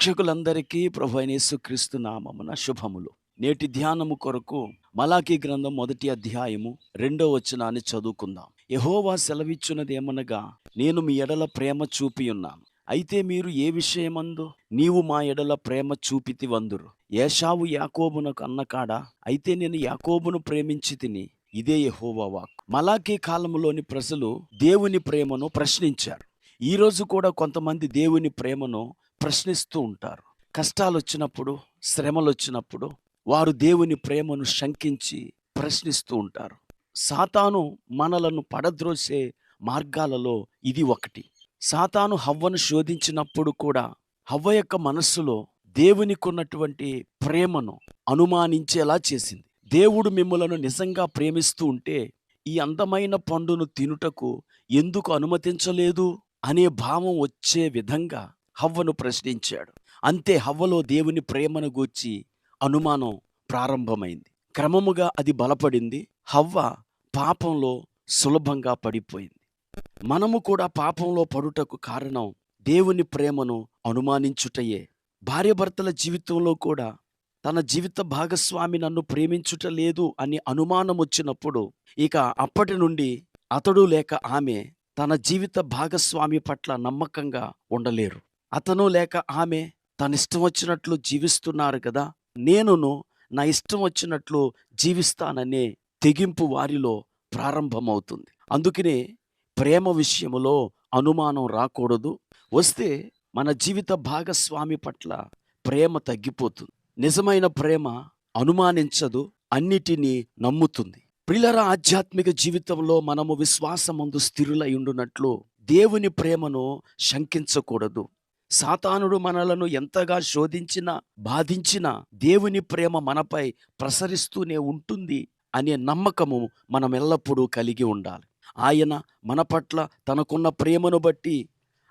ప్రేక్షకులందరికీ ప్రభు యేసుక్రీస్తు నామమున శుభములు. నేటి ధ్యానము కొరకు మలాఖీ గ్రంథం మొదటి అధ్యాయము రెండో వచనాన్ని చదువుకుందాం. యహోవా సెలవిచ్చున్నది ఏమనగా నేను మీ ఎడల ప్రేమ చూపి ఉన్నాను అయితే మీరు ఏ విషయమందు? నీవు మా ఎడల ప్రేమ చూపితి వందురు. ఏషావు యాకోబునకు అన్నకాడా? అయితే నేను యాకోబును ప్రేమించి తిని ఇదే యహోవా వాక్ మలాఖీ కాలంలోని ప్రజలు దేవుని ప్రేమను ప్రశ్నించారు. ఈరోజు కూడా కొంతమంది దేవుని ప్రేమను ప్రశ్నిస్తూ ఉంటారు. కష్టాలు వచ్చినప్పుడు శ్రమలు వచ్చినప్పుడు వారు దేవుని ప్రేమను శంకించి ప్రశ్నిస్తూ ఉంటారు. సాతాను మనలను పడద్రోసే మార్గాలలో ఇది ఒకటి. సాతాను హవ్వను శోధించినప్పుడు కూడా హవ్వ యొక్క మనస్సులో దేవునికున్నటువంటి ప్రేమను అనుమానించేలా చేసింది. దేవుడు మిమ్మలను నిజంగా ప్రేమిస్తూ ఉంటే ఈ అందమైన పండును తినుటకు ఎందుకు అనుమతించలేదు? అనే భావం వచ్చే విధంగా హవ్వను ప్రశ్నించాడు. అంతే హవ్వలో దేవుని ప్రేమను గూర్చి అనుమానం ప్రారంభమైంది. క్రమముగా అది బలపడింది. హవ్వ పాపంలో సులభంగా పడిపోయింది. మనము కూడా పాపంలో పడుటకు కారణం దేవుని ప్రేమను అనుమానించుటయే. భార్యభర్తల జీవితంలో కూడా తన జీవిత భాగస్వామి నన్ను ప్రేమించుట లేదు అని అనుమానం వచ్చినప్పుడు ఇక అప్పటి నుండి అతడు లేక ఆమె తన జీవిత భాగస్వామి పట్ల నమ్మకంగా ఉండలేరు. అతను లేక ఆమె తన ఇష్టం వచ్చినట్లు జీవిస్తున్నారు కదా నేనును నా ఇష్టం వచ్చినట్లు జీవిస్తాననే తెగింపు వారిలో ప్రారంభమవుతుంది. అందుకనే ప్రేమ విషయములో అనుమానం రాకూడదు. వస్తే మన జీవిత భాగస్వామి పట్ల ప్రేమ తగ్గిపోతుంది. నిజమైన ప్రేమ అనుమానించదు అన్నిటినీ నమ్ముతుంది. ప్రిలర ఆధ్యాత్మిక జీవితంలో మనము విశ్వాసమందు స్థిరులై ఉండునట్లు దేవుని ప్రేమను శంకించకూడదు. సాతానుడు మనలను ఎంతగా శోధించినా బాధించినా దేవుని ప్రేమ మనపై ప్రసరిస్తూనే ఉంటుంది అనే నమ్మకము మనం ఎల్లప్పుడూ కలిగి ఉండాలి. ఆయన మన పట్ల తనకున్న ప్రేమను బట్టి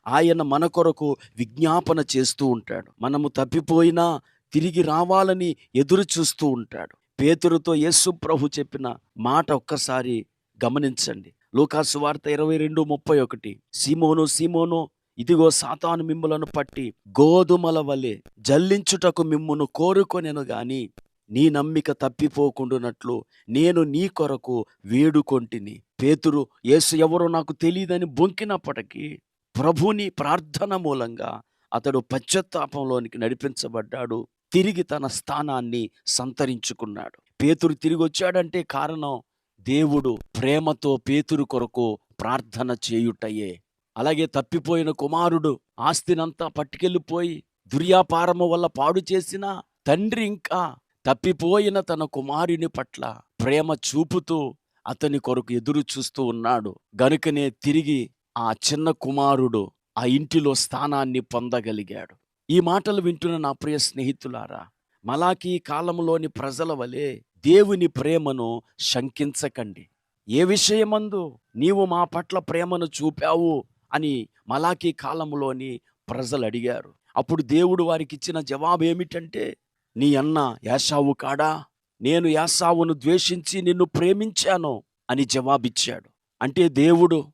ఆయన మన కొరకు విజ్ఞాపన చేస్తూ ఉంటాడు. మనము తప్పిపోయినా తిరిగి రావాలని ఎదురు చూస్తూ ఉంటాడు. పేతురుతో యేసు ప్రభు చెప్పిన మాట ఒక్కసారి గమనించండి. లూకాసు వార్త ఇరవై రెండు ముప్పై ఒకటి. సీమోను సీమోను ఇదిగో సాతాను మిమ్ములను పట్టి గోధుమల వలె జల్లించుటకు మిమ్మును కోరుకొనెను గాని నీ నమ్మిక తప్పిపోకుండునట్లు నేను నీ కొరకు వేడుకొంటిని. పేతురు యేసు ఎవరో నాకు తెలియదని బొంకినప్పటికీ ప్రభుని ప్రార్థన మూలంగా అతడు పశ్చాత్తాపంలోనికి నడిపించబడ్డాడు. తిరిగి తన స్థానాన్ని సంతరించుకున్నాడు. పేతురు తిరిగి వచ్చాడంటే కారణం దేవుడు ప్రేమతో పేతురు కొరకు ప్రార్థన చేయుటయే. అలాగే తప్పిపోయిన కుమారుడు ఆస్తినంతా పట్టుకెళ్ళిపోయి దుర్యాపారము వల్ల పాడు చేసిన తండ్రి ఇంకా తప్పిపోయిన తన కుమారుని పట్ల ప్రేమ చూపుతూ అతని కొరకు ఎదురు చూస్తూ ఉన్నాడు. గనుకనే తిరిగి ఆ చిన్న కుమారుడు ఆ ఇంటిలో స్థానాన్ని పొందగలిగాడు. ఈ మాటలు వింటున్న నా ప్రియ స్నేహితులారా మలాకీ కాలంలోని ప్రజల వలె దేవుని ప్రేమను శంకించకండి. ఏ విషయమందు నీవు మా పట్ల ప్రేమను చూపావు అని మలాఖీ కాలంలోని ప్రజలు అడిగారు అప్పుడు దేవుడు వారికి ఇచ్చిన జవాబు ఏమిటంటే నీ అన్న యాసావు కాడా? నేను యాసావును ద్వేషించి నిన్ను ప్రేమించాను అని జవాబిచ్చాడు. అంటే దేవుడు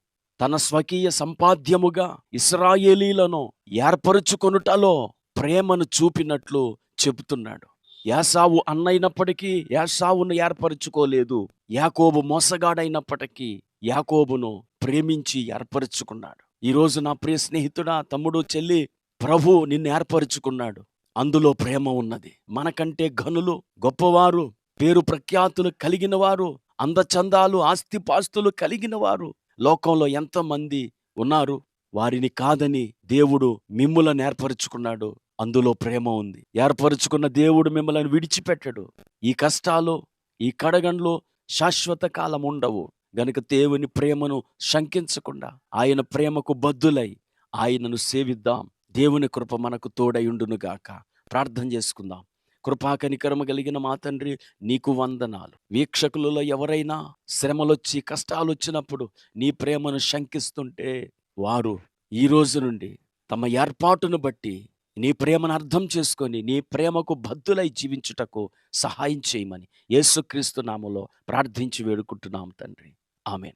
తన స్వకీయ సంపాద్యముగా ఇస్రాయేలీలను ఏర్పరుచుకొనుటలో ప్రేమను చూపినట్లు చెబుతున్నాడు. యాసావు అన్నైనప్పటికీ యాసావును ఏర్పరచుకోలేదు. యాకోబు మోసగాడైనప్పటికీ యాకోబును ప్రేమించి ఏర్పరచుకున్నాడు. ఈరోజు నా ప్రియ స్నేహితుడా తమ్ముడు చెల్లి ప్రభు నిన్ను ఏర్పరచుకున్నాడు. అందులో ప్రేమ ఉన్నది. మనకంటే ఘనులు గొప్పవారు పేరు ప్రఖ్యాతులు కలిగిన వారు అందచందాలు ఆస్తిపాస్తులు కలిగిన వారు. లోకంలో ఎంతమంది ఉన్నారు వారిని కాదని దేవుడు మిమ్ములను ఏర్పరచుకున్నాడు. అందులో ప్రేమ ఉంది. ఏర్పరచుకున్న దేవుడు మిమ్మల్ని విడిచిపెట్టడు. ఈ కష్టాలు ఈ కడగండ్లు శాశ్వత కాలం ఉండవు. గనుక దేవుని ప్రేమను శంకించకుండా ఆయన ప్రేమకు బద్దులై ఆయనను సేవిద్దాం. దేవుని కృప మనకు తోడయుండునుగాక ప్రార్థన చేసుకుందాం. కృపాకనికరమ కలిగిన మా తండ్రి నీకు వందనాలు. వీక్షకులలో ఎవరైనా శ్రమలొచ్చి కష్టాలు వచ్చినప్పుడు నీ ప్రేమను శంకిస్తుంటే వారు ఈ రోజు నుండి తమ ఏర్పాటును బట్టి నీ ప్రేమను అర్థం చేసుకొని నీ ప్రేమకు బద్దులై జీవించుటకు సహాయం చేయమని యేసుక్రీస్తు నామలో ప్రార్థించి వేడుకుంటున్నాం తండ్రి. ആമേൻ